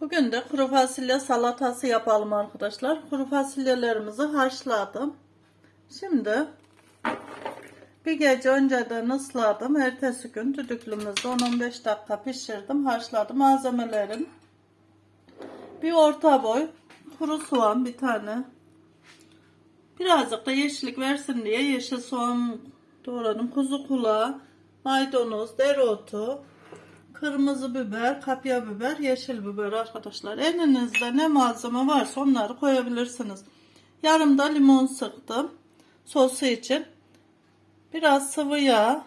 Bugün de kuru fasulye salatası yapalım arkadaşlar. Kuru fasulyelerimizi haşladım. Şimdi bir gece önceden ısladım. Ertesi gün düdüklümüzde 10-15 dakika pişirdim. Haşladım. Malzemelerim bir orta boy kuru soğan bir tane. Birazcık da yeşillik versin diye yeşil soğan doğradım. Kuzu kulağı, maydanoz, dereotu, kırmızı biber, kapya biber, yeşil biber arkadaşlar. Elinizde ne malzeme varsa onları koyabilirsiniz. Yarım da limon sıktım sosu için. Biraz sıvı yağ,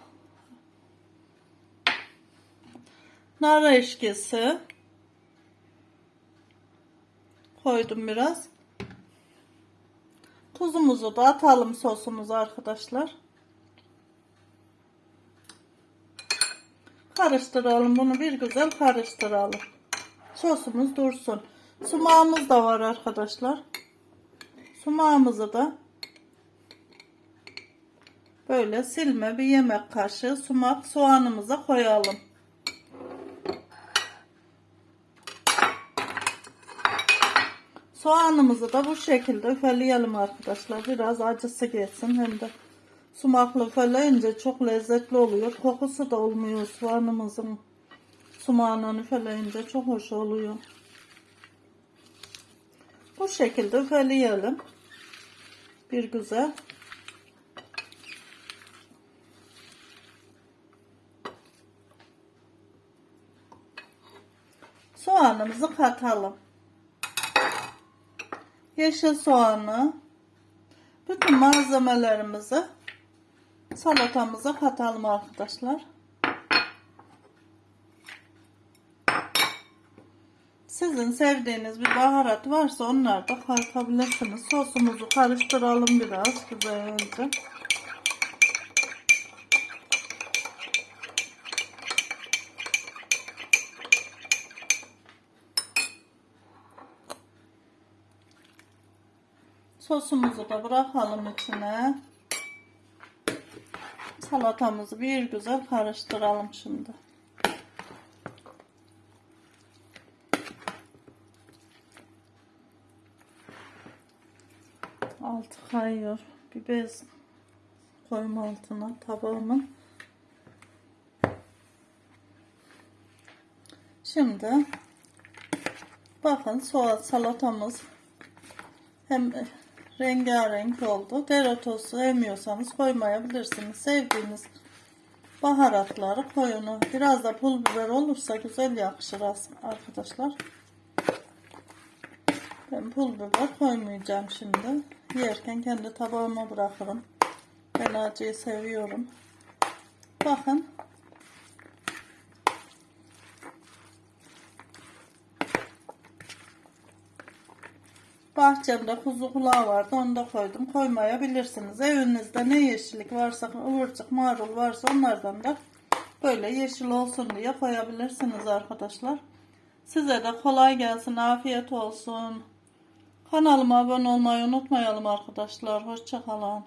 nar eşkisi koydum biraz. Tuzumuzu da atalım sosumuzu arkadaşlar. Karıştıralım bunu bir güzel karıştıralım. Sosumuz dursun. Sumağımız da var arkadaşlar. Sumağımızı da böyle silme bir yemek kaşığı sumak soğanımıza koyalım. Soğanımızı da bu şekilde üfeleyelim arkadaşlar. Biraz acısı geçsin hem de sumaklı üfeleyince çok lezzetli oluyor. Kokusu da olmuyor soğanımızın sumağından üfeleyince çok hoş oluyor. Bu şekilde üfeleyelim. Bir güzel. Soğanımızı katalım. Yeşil soğanı, bütün malzemelerimizi salatamıza katalım arkadaşlar. Sizin sevdiğiniz bir baharat varsa onları da katabilirsiniz. Sosumuzu karıştıralım biraz güzelce. Sosumuzu da bırakalım içine. Salatamızı bir güzel karıştıralım şimdi. Altı kayıyor. Bir bez koyma altına tabağımın. Şimdi bakın soğan salatamız hem rengarenk oldu. Dereotu sevmiyorsanız koymayabilirsiniz. Sevdiğiniz baharatları koyun. Biraz da pul biber olursa güzel yakışır arkadaşlar. Ben pul biber koymayacağım şimdi. Yerken kendi tabağıma bırakırım. Ben acıyı seviyorum. Bakın. Bahçemde kuzu kulağı vardı. Onu da koydum. Koymayabilirsiniz. Evinizde ne yeşillik varsa, ıvırcık, marul varsa onlardan da böyle yeşil olsun diye koyabilirsiniz arkadaşlar. Size de kolay gelsin. Afiyet olsun. Kanalıma abone olmayı unutmayalım arkadaşlar. Hoşçakalın.